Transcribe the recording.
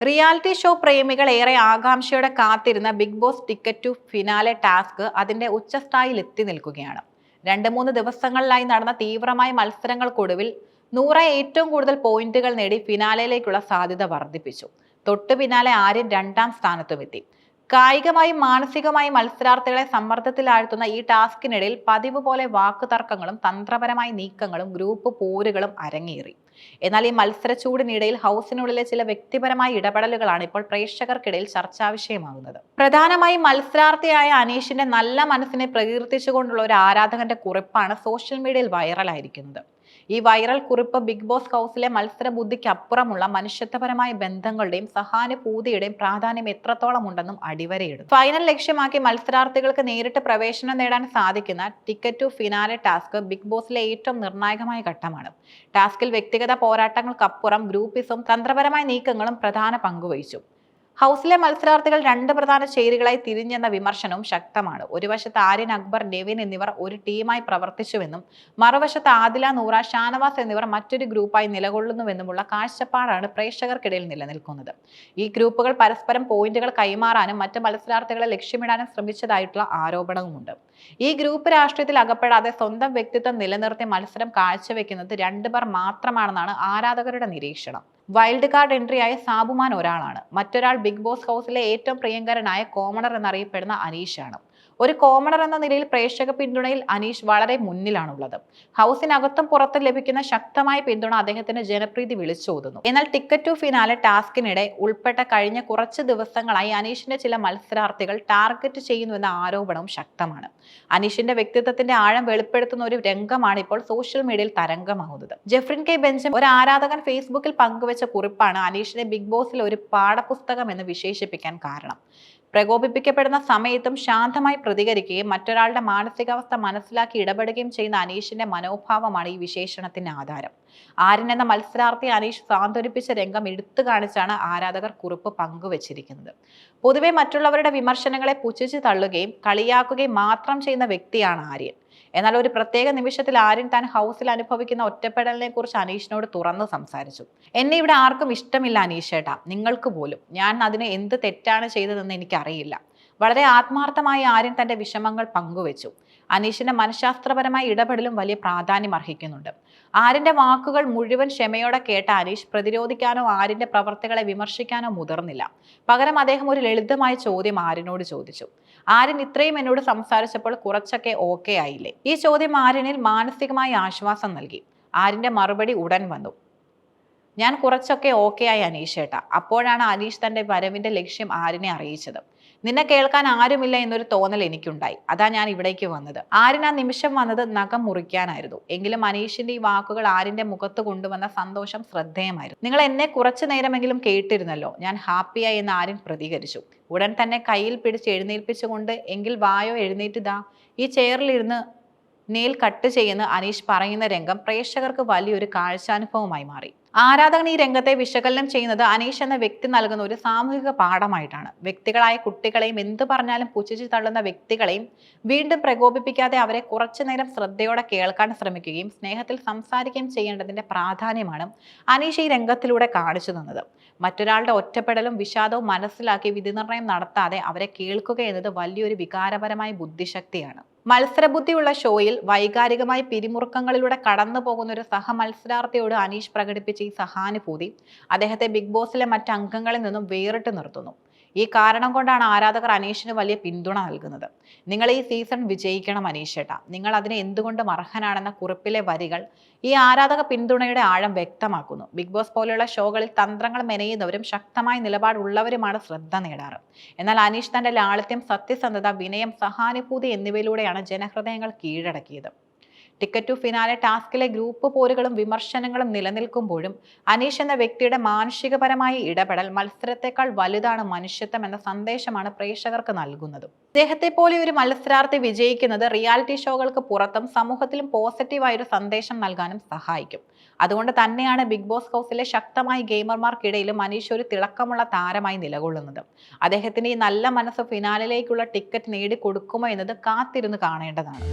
Reality show പ്രേമികൾ ഏറെ ആകാംക്ഷയോടെ കാത്തിരുന്ന Bigg Boss ticket to finale task അതിന്റെ ഉച്ചസ്ഥായിൽ എത്തി നിൽക്കുകയാണ്. രണ്ട് മൂന്ന് ദിവസങ്ങളിലായി നടന്ന തീവ്രമായ മത്സരങ്ങൾക്കൊടുവിൽ നൂറ ഏറ്റവും കൂടുതൽ പോയിന്റുകൾ നേടി ഫിനാലയിലേക്കുള്ള സാധ്യത വർദ്ധിപ്പിച്ചു. തൊട്ടു പിന്നാലെ ആര്യൻ രണ്ടാം സ്ഥാനത്തുമെത്തി കായികമായും മാനസികമായും മത്സരാർത്ഥികളെ സമ്മർദ്ദത്തിലാഴ്ത്തുന്ന ഈ ടാസ്കിനിടയിൽ പതിവ് പോലെ വാക്കുതർക്കങ്ങളും തന്ത്രപരമായ നീക്കങ്ങളും ഗ്രൂപ്പ് പോരുകളും അരങ്ങേറി. എന്നാൽ ഈ മത്സരച്ചൂടിനിടയിൽ ഹൗസിനുള്ളിലെ ചില വ്യക്തിപരമായ ഇടപെടലുകളാണ് ഇപ്പോൾ പ്രേക്ഷകർക്കിടയിൽ ചർച്ചാ വിഷയമാകുന്നത്. പ്രധാനമായും മത്സരാർത്ഥിയായ അനീഷിന്റെ നല്ല മനസ്സിനെ പ്രകീർത്തിച്ചുകൊണ്ടുള്ള ഒരു ആരാധകന്റെ കുറിപ്പാണ് സോഷ്യൽ മീഡിയയിൽ വൈറലായിരിക്കുന്നത്. ഈ വൈറൽ കുറിപ്പ് ബിഗ് ബോസ് ഹൗസിലെ മത്സര ബുദ്ധിക്ക് അപ്പുറമുള്ള മനുഷ്യത്വപരമായ ബന്ധങ്ങളുടെയും സഹാനുഭൂതിയുടെയും പ്രാധാന്യം എത്രത്തോളം ഉണ്ടെന്നും അടിവരയിടും ഫൈനൽ ലക്ഷ്യമാക്കി മത്സരാർത്ഥികൾക്ക് നേരിട്ട് പ്രവേശനം നേടാൻ സാധിക്കുന്ന ticket to finale task Bigg ബോസിലെ ഏറ്റവും നിർണായകമായ ഘട്ടമാണ്. ടാസ്കിൽ വ്യക്തിഗത പോരാട്ടങ്ങൾക്കപ്പുറം ഗ്രൂപ്പിസും തന്ത്രപരമായ നീക്കങ്ങളും പ്രധാന പങ്കുവഹിച്ചു ഹൗസിലെ മത്സരാർത്ഥികൾ രണ്ട് പ്രധാന ചേരികളായി തിരിഞ്ഞെന്ന വിമർശനവും ശക്തമാണ്. ഒരു വശത്ത് ആര്യൻ അക്ബർ നെവിൻ എന്നിവർ ഒരു ടീമായി പ്രവർത്തിച്ചുവെന്നും മറുവശത്ത് ആദില നൂറ ഷാനവാസ് എന്നിവർ മറ്റൊരു ഗ്രൂപ്പായി നിലകൊള്ളുന്നുവെന്നുമുള്ള കാഴ്ചപ്പാടാണ് പ്രേക്ഷകർക്കിടയിൽ നിലനിൽക്കുന്നത്. ഈ ഗ്രൂപ്പുകൾ പരസ്പരം പോയിന്റുകൾ കൈമാറാനും മറ്റ് മത്സരാർത്ഥികളെ ലക്ഷ്യമിടാനും ശ്രമിച്ചതായിട്ടുള്ള ആരോപണവുമുണ്ട്. ഈ ഗ്രൂപ്പ് രാഷ്ട്രീയത്തിൽ അകപ്പെടാതെ സ്വന്തം വ്യക്തിത്വം നിലനിർത്തി മത്സരം കാഴ്ചവെക്കുന്നത് രണ്ടുപേർ മാത്രമാണെന്നാണ് ആരാധകരുടെ നിരീക്ഷണം. വൈൽഡ് കാർഡ് എൻട്രിയായ സാബുമാൻ ഒരാളാണ്. മറ്റൊരാൾ ബിഗ് ബോസ് ഹൗസിലെ ഏറ്റവും പ്രിയങ്കരനായ കോമണർ എന്നറിയപ്പെടുന്ന അനീഷാണ്. ഒരു കോമണർ എന്ന നിലയിൽ പ്രേക്ഷക പിന്തുണയിൽ അനീഷ് വളരെ മുന്നിലാണുള്ളത്. ഹൗസിനകത്തും പുറത്തും ലഭിക്കുന്ന ശക്തമായ പിന്തുണ അദ്ദേഹത്തിന്റെ ജനപ്രീതി വിളിച്ചോതുന്നു. എന്നാൽ ടിക്കറ്റ് ടു ഫിനാലെ ടാസ്കിനിടെ ഉൾപ്പെട്ട കഴിഞ്ഞ കുറച്ച് ദിവസങ്ങളായി അനീഷിന്റെ ചില മത്സരാർത്ഥികൾ ടാർഗറ്റ് ചെയ്യുന്നുവെന്ന ആരോപണവും ശക്തമാണ്. അനീഷിന്റെ വ്യക്തിത്വത്തിന്റെ ആഴം വെളിപ്പെടുത്തുന്ന ഒരു രംഗമാണ് ഇപ്പോൾ സോഷ്യൽ മീഡിയയിൽ തരംഗമാകുന്നത്. ജെഫ്രിൻ കെ. ബെഞ്ചൻ ഒരു ആരാധകൻ ഫേസ്ബുക്കിൽ പങ്കുവച്ച കുറിപ്പാണ് അനീഷിനെ ബിഗ് ബോസിൽ ഒരു പാഠപുസ്തകം എന്ന് വിശേഷിപ്പിക്കാൻ കാരണം. പ്രകോപിപ്പിക്കപ്പെടുന്ന സമയത്തും ശാന്തമായി പ്രതികരിക്കുകയും മറ്റൊരാളുടെ മാനസികാവസ്ഥ മനസ്സിലാക്കി ഇടപെടുകയും ചെയ്യുന്ന അനീഷിന്റെ മനോഭാവമാണ് ഈ വിശേഷണത്തിന്റെ ആധാരം. ആര്യൻ എന്ന മത്സരാർത്ഥി അനീഷ് സാന്ത്വനിപ്പിച്ച രംഗം എടുത്തു കാണിച്ചാണ് ആരാധകർ കുറിപ്പ് പങ്കുവച്ചിരിക്കുന്നത്. പൊതുവെ മറ്റുള്ളവരുടെ വിമർശനങ്ങളെ പുച്ഛിച്ച് തള്ളുകയും കളിയാക്കുകയും മാത്രം ചെയ്യുന്ന വ്യക്തിയാണ് ആര്യൻ. എന്നാൽ ഒരു പ്രത്യേക നിമിഷത്തിൽ ആര്യൻ താൻ ഹൗസിൽ അനുഭവിക്കുന്ന ഒറ്റപ്പെടലിനെ കുറിച്ച് അനീഷിനോട് തുറന്ന് സംസാരിച്ചു. എന്നെ ഇവിടെ ആർക്കും ഇഷ്ടമില്ല അനീഷേട്ടാ. നിങ്ങൾക്ക് പോലും. ഞാൻ അതിന് എന്ത് തെറ്റാണ് ചെയ്തതെന്ന് എനിക്കറിയില്ല. വളരെ ആത്മാർത്ഥമായി ആര്യൻ തന്റെ വിഷമങ്ങൾ പങ്കുവച്ചു. അനീഷിന്റെ മനഃശാസ്ത്രപരമായ ഇടപെടലും വലിയ പ്രാധാന്യം അർഹിക്കുന്നുണ്ട്. ആരിന്റെ വാക്കുകൾ മുഴുവൻ ക്ഷമയോടെ കേട്ട അനീഷ് പ്രതിരോധിക്കാനോ ആരിന്റെ പ്രവർത്തികളെ വിമർശിക്കാനോ മുതിർന്നില്ല. പകരം അദ്ദേഹം ഒരു ലളിതമായ ചോദ്യം ആരിനോട് ചോദിച്ചു. ആര്യൻ ഇത്രയും എന്നോട് സംസാരിച്ചപ്പോൾ കുറച്ചൊക്കെ ഓക്കെ ആയില്ലേ? ഈ ചോദ്യം ആര്യനിൽ മാനസികമായി ആശ്വാസം നൽകി. ആരിന്റെ മറുപടി ഉടൻ വന്നു. ഞാൻ കുറച്ചൊക്കെ ഓക്കെ ആയി അനീഷ് ഏട്ടാ. അപ്പോഴാണ് അനീഷ് തന്റെ വരവിന്റെ ലക്ഷ്യം ആരിനെ അറിയിച്ചത്. നിന്നെ കേൾക്കാൻ ആരുമില്ല എന്നൊരു തോന്നൽ എനിക്കുണ്ടായി. അതാ ഞാൻ ഇവിടേക്ക് വന്നത്. ആര്യൻ ആ നിമിഷം വന്നത്? നഖം മുറിക്കാനായിരുന്നു. എങ്കിലും മനീഷിന്റെ ഈ വാക്കുകൾ ആരിന്റെ മുഖത്ത് കൊണ്ടുവന്ന സന്തോഷം ശ്രദ്ധേയമായിരുന്നു. നിങ്ങൾ എന്നെ കുറച്ചു നേരമെങ്കിലും കേട്ടിരുന്നല്ലോ. ഞാൻ ഹാപ്പിയായി എന്ന് ആര്യൻ പ്രതികരിച്ചു. ഉടൻ തന്നെ കയ്യിൽ പിടിച്ച് എഴുന്നേൽപ്പിച്ചുകൊണ്ട് എങ്കിൽ വായോ എഴുന്നേറ്റ് ഈ ചെയറിലിരുന്ന് നെയിൽ കട്ട് ചെയ്യുന്ന അനീഷ് പറയുന്ന രംഗം പ്രേക്ഷകർക്ക് വലിയൊരു കാഴ്ചാനുഭവമായി മാറി. ആരാധകൻ ഈ രംഗത്തെ വിശകലനം ചെയ്യുന്നത് അനീഷ് എന്ന വ്യക്തി നൽകുന്ന ഒരു സാമൂഹിക പാഠമായിട്ടാണ്. വ്യക്തികളായ കുട്ടികളെയും എന്തു പറഞ്ഞാലും പുച്ഛിച്ചു തള്ളുന്ന വ്യക്തികളെയും വീണ്ടും പ്രകോപിപ്പിക്കാതെ അവരെ കുറച്ചു നേരം ശ്രദ്ധയോടെ കേൾക്കാൻ ശ്രമിക്കുകയും സ്നേഹത്തിൽ സംസാരിക്കുകയും ചെയ്യേണ്ടതിന്റെ പ്രാധാന്യമാണ് അനീഷ് ഈ രംഗത്തിലൂടെ കാണിച്ചു തന്നത്. മറ്റൊരാളുടെ ഒറ്റപ്പെടലും വിഷാദവും മനസ്സിലാക്കി വിധിനിർണയം നടത്താതെ അവരെ കേൾക്കുക എന്നത് വലിയൊരു വികാരപരമായ ബുദ്ധിശക്തിയാണ്. മത്സരബുദ്ധിയുള്ള ഷോയിൽ വൈകാരികമായി പിരിമുറുക്കങ്ങളിലൂടെ കടന്നു പോകുന്ന ഒരു സഹമത്സരാർത്ഥിയോട് അനീഷ് പ്രകടിപ്പിച്ച ഈ സഹാനുഭൂതി അദ്ദേഹത്തെ ബിഗ് ബോസിലെ മറ്റ് അംഗങ്ങളിൽ നിന്നും വേറിട്ട് നിർത്തുന്നു. ഈ കാരണം കൊണ്ടാണ് ആരാധകർ അനീഷിന് വലിയ പിന്തുണ നൽകുന്നത്. നിങ്ങൾ ഈ സീസൺ വിജയിക്കണം അനീഷേട്ട. നിങ്ങൾ അതിന് എന്തുകൊണ്ടും അർഹനാണെന്ന കുറിപ്പിലെ വരികൾ ഈ ആരാധക പിന്തുണയുടെ ആഴം വ്യക്തമാക്കുന്നു. ബിഗ് ബോസ് പോലെയുള്ള ഷോകളിൽ തന്ത്രങ്ങൾ മെനയുന്നവരും ശക്തമായ നിലപാടുള്ളവരുമാണ് ശ്രദ്ധ നേടാറ്. എന്നാൽ അനീഷ് തന്റെ ലാളിത്യം സത്യസന്ധത വിനയം സഹാനുഭൂതി എന്നിവയിലൂടെയാണ് ജനഹൃദയങ്ങൾ കീഴടക്കിയത്. ടിക്കറ്റ് ടു ഫിനാലെ ടാസ്കിലെ ഗ്രൂപ്പ് പോരുകളും വിമർശനങ്ങളും നിലനിൽക്കുമ്പോഴും അനീഷ് എന്ന വ്യക്തിയുടെ മാനുഷികപരമായ ഇടപെടൽ മത്സരത്തെക്കാൾ വലുതാണ് മനുഷ്യത്വം എന്ന സന്ദേശമാണ് പ്രേക്ഷകർക്ക് നൽകുന്നത്. അദ്ദേഹത്തെ പോലെ ഒരു മത്സരാർത്ഥി വിജയിക്കുന്നത് റിയാലിറ്റി ഷോകൾക്ക് പുറത്തും സമൂഹത്തിലും പോസിറ്റീവായ ഒരു സന്ദേശം നൽകാനും സഹായിക്കും. അതുകൊണ്ട് തന്നെയാണ് ബിഗ് ബോസ് ഹൗസിലെ ശക്തമായ ഗെയിമർമാർക്കിടയിലും അനീഷ് ഒരു തിളക്കമുള്ള താരമായി നിലകൊള്ളുന്നത്. അദ്ദേഹത്തിന് ഈ നല്ല മനസ്സ് ഫിനാലിലേക്കുള്ള ടിക്കറ്റ് നേടിക്കൊടുക്കുമോ എന്നത് കാത്തിരുന്ന് കാണേണ്ടതാണ്.